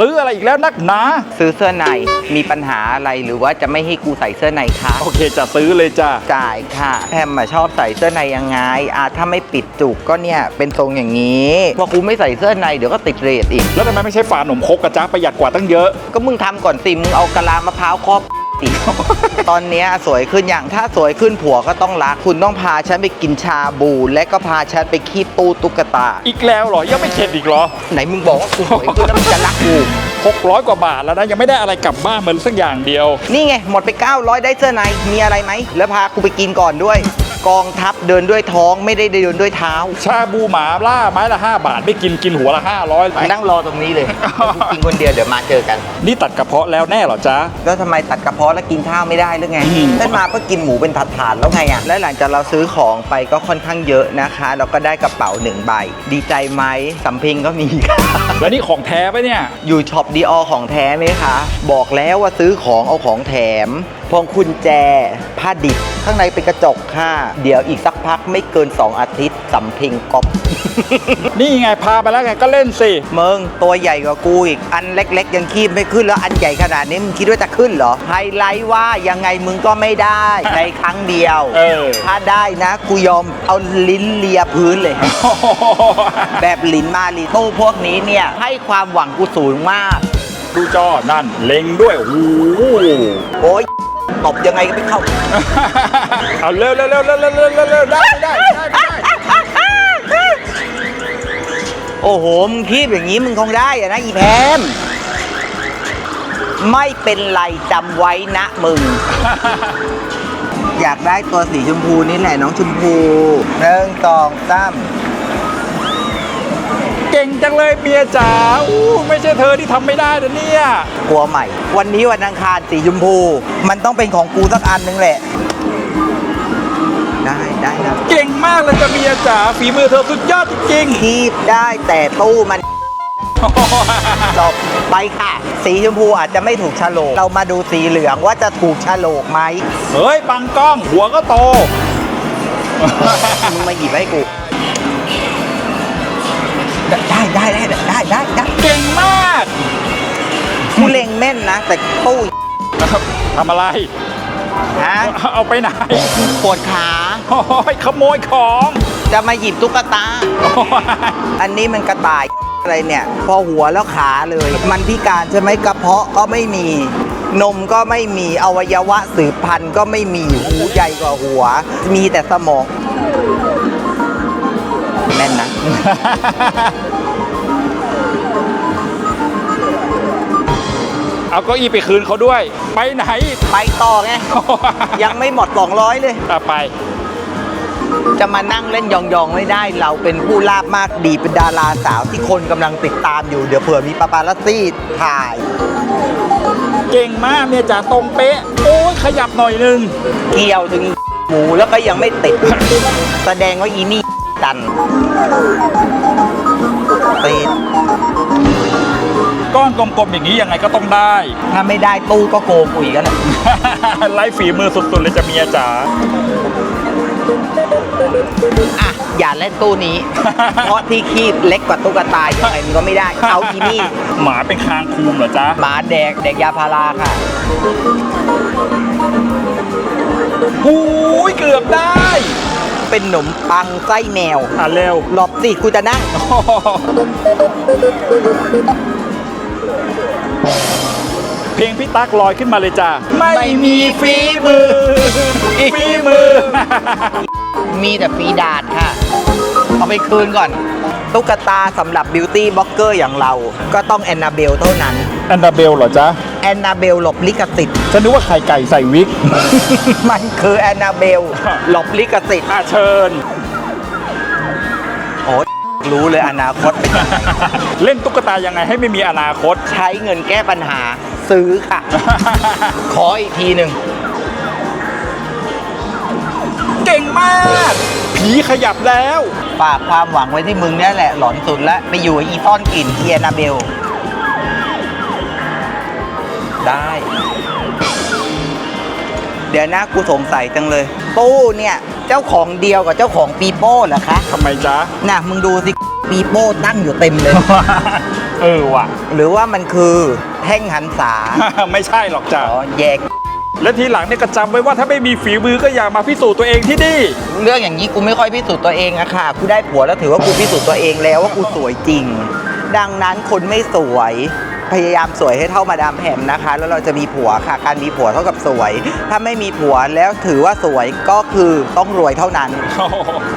ซื้ออะไรอีกแล้วนักหนา ซื้อเสื้อในมีปัญหาอะไรหรือว่าจะไม่ให้กูใส่เสื้อในคะโอเคจะซื้อเลยจ้าจ่ายค่ะแพมมาชอบใส่เสื้อในยังไงอะถ้าไม่ปิดจุกก็เนี่ยเป็นทรงอย่างนี้พอกูไม่ใส่เสื้อในเดี๋ยวก็ติดเรทอีก แล้วทำไมไม่ใช่ฝาหนมครกกระจ้าประหยัดกว่าตั้งเยอะ ก็มึงทำก่อนสิมึงเอากะลามะพร้าวครอบสิ ตอนเนี้ยสวยขึ้นอย่างถ้าสวยขึ้นผัวก็ต้องรัก คุณต้องพาฉันไปกินชาบู และก็พาฉันไปคีบตู้ตุ๊กตา อีกแล้วเหรอ ยังไม่เข็ดอีกเหรอ ไหนมึงบอกว่ากูสวยขึ้นแล้วมึงจะรักกู600กว่าบาทแล้วนะ ยังไม่ได้อะไรกลับบ้านเหมือนสักอย่างเดียว นี่ไง หมดไป 900 ได้เสื้อในมีอะไรไหมแล้วพากูไปกินก่อนด้วย กองทัพเดินด้วยท้องไม่ได้เดินด้วยเท้า ชาบูหมาล่าไม้ละ 5 บาท ไม่กินกินหัวละ 500ไปนั่งรอตรงนี้เลยกูกินคนเดียวเดี๋ยวมาเจอกัน นี่ตัดกระเพาะแล้วแน่เหรอจ๊ะ แล้วทำไมตัดกระเพาะแล้วกินข้าวไม่ได้หรือไงอืมได้มาก็กินหมูเป็นถาดๆแล้วไงอะและหลังจากเราซื้อของไปก็ค่อนข้างเยอะนะคะ เราก็ได้กระเป๋าหนึ่งใบ ดีใจไหมสำเพ็งก็มีค่ะแล้วนี่ของแท้ปะเนี่ยอยู่ช็อปดีออของแท้ไหมคะ บอกแล้วว่าซื้อของเอาของแถม พวงกุญแจ ผ้าดิบ ข้างในเป็นกระจกค่ะ เดี๋ยวอีกสักพักไม่เกิน 2 อาทิตย์สำเพ็งก๊อป นี่ไงพาไปแล้วไงก็เล่นสิ มึงตัวใหญ่กว่ากูอีก อันเล็ก ๆ ยังคีบไม่ขึ้นแล้วอันใหญ่ขนาดนี้มึงคิดว่าจะขึ้นเหรอ ไฮไลท์ว่ายังไงมึงก็ไม่ได้ ในครั้งเดียว เออ ถ้าได้นะ กูยอมเอาลิ้นเลียพื้นเลย แบบลิ้นมาลีตู้พวกนี้เนี่ย ให้ความหวังกูสูงมาก ดูจอนั่นเล็งด้วยโอ้โหโอ๊ย ตบยังไงก็ไม่เข้า เอาเร็วเร็วเร็วเร็วเร็วเร็วเร็วเร็วได้ได้ได้ได้ได้โอ้โห มึงคีบอย่างนี้มึงคงได้อะนะอีแพมไม่เป็นไรจำไว้นะมึง อยากได้ตัวสีชมพูนี่แหละน้องชมพูหนึ่งสองสาม เก่งจังเลยเมียจ๋าอู้ไม่ใช่เธอที่ทำไม่ได้นะเนี่ยกลัวใหม่ วันนี้วันอังคารสีชมพู มันต้องเป็นของกูสักอันนึงแหละ ได้ได้นะเก่งมากเลยจ้ะเมียจ๋าฝีมือเธอสุดยอดจริงคีบได้แต่ตู้มันๆจบไปค่ะ สีชมพูอาจจะไม่ถูกฉลก เรามาดูสีเหลืองว่าจะถูกฉลกไหมเฮ้ยบังกล้องหัวก็โต มึงมาหยิบให้กู ได้ได้ได้ได้ได้ได้ได้เก่งมากกูเล็งแม่นนะ แต่ตู้ทำอะไร ฮะ เอาไปไหนปวดขา โอ้ยขโมยของ จะมาหยิบตุ๊กตา อันนี้มันกระต่ายอะไรเนี่ย พอหัวแล้วขาเลย มันพิการใช่ไหมกระเพาะก็ไม่มี นมก็ไม่มีอวัยวะสืบพันธุ์ก็ไม่มีหูใหญ่กว่าหัว มีแต่สมอง แม่นนะ เอาเก้าอี้ไปคืนเขาด้วย ไปไหน ไปต่อไง ยังไม่หมด 200 เลยอะไป จะมานั่งเล่นยองๆไม่ได้ เราเป็นผู้ลาบมากดีเป็นดาราสาวที่คนกำลังติดตามอยู่ เดี๋ยวเผื่อมีปาปาลัสซี่ถ่าย เก่งมากเมียจ๋าตรงเป๊ะ โอ้ยขยับหน่อยนึง เกี่ยวถึงหมูแล้วก็ยังไม่ติด แสดงว่าอีนี่ กันติดก้อนกลมๆอย่างนี้ยังไงก็ต้องได้ ถ้าไม่ได้ตู้ก็โกงกูอีกแล้วนะไร้ฝีมือสุดๆเลยจ้ะเมียจ๋า อะ อย่าเล่นตู้นี้ เพราะที่คีบเล็กกว่าตุ๊กตายังไงมันก็ไม่ได้ เอาอีนี่ หมาเป็นคางคูมเหรอจ๊ะ หมาแดกแดกยาพาราค่ะหูยเกือบได้ เป็นขนมปังไส้แมว อะเร็ว หลบสิกูจะนั่ง เพลงพี่ตั๊กลอยขึ้นมาเลยจ้ะไม่มีฝีมือ ฝีมือ มีแต่ฝีดาดค่ะ เอาไปคืนก่อน ตุ๊กตาสำหรับบิวตี้บล็อกเกอร์อย่างเรา ก็ต้องแอนนาเบลเท่านั้น แอนนาเบลเหรอจ๊ะ แอนนาเบลหลบลิขสิทธิ์ฉันนึกว่าไข่ไก่ใส่วิก มันคือแอนนาเบลหลบลิขสิทธิ์อะเชิญ โอ้ยรู้เลยอนาคตเป็นยังไงเล่นตุ๊กตายังไงให้ไม่มีอนาคต ใช้เงินแก้ปัญหาซื้อค่ะ ขออีกทีหนึ่ง เก่งมาก ผีขยับแล้ว ฝากความหวังไว้ที่มึงเนี่ยแหละ หลอนสุดแล้วไปอยู่กับอีซ่อนกลิ่นเทียนาเบล ได้ เดี๋ยวนะกูสงสัยจังเลย ตู้เนี่ย เจ้าของเดียวกับเจ้าของปีโป้เหรอคะทำไมจ๊ะ น่ะมึงดูสิปีโป้ตั้งอยู่เต็มเลย เออว่ะ หรือว่ามันคือแท่งหันษาไม่ใช่หรอกจ้ะอ๋อแยก และทีหลังเนี่ยก็จำไว้ว่าถ้าไม่มีฝีมือก็อย่ามาพิสูจน์ตัวเองที่นี่ เรื่องอย่างนี้กูไม่ค่อยพิสูจน์ตัวเองอะค่ะกูได้ผัวแล้วถือว่ากูพิสูจน์ตัวเองแล้วว่ากูสวยจริง ดังนั้นคนไม่สวย พยายามสวยให้เท่ามาดามแพมนะคะ แล้วเราจะมีผัวค่ะ การมีผัวเท่ากับสวย ถ้าไม่มีผัวแล้วถือว่าสวยก็คือต้องรวยเท่านั้น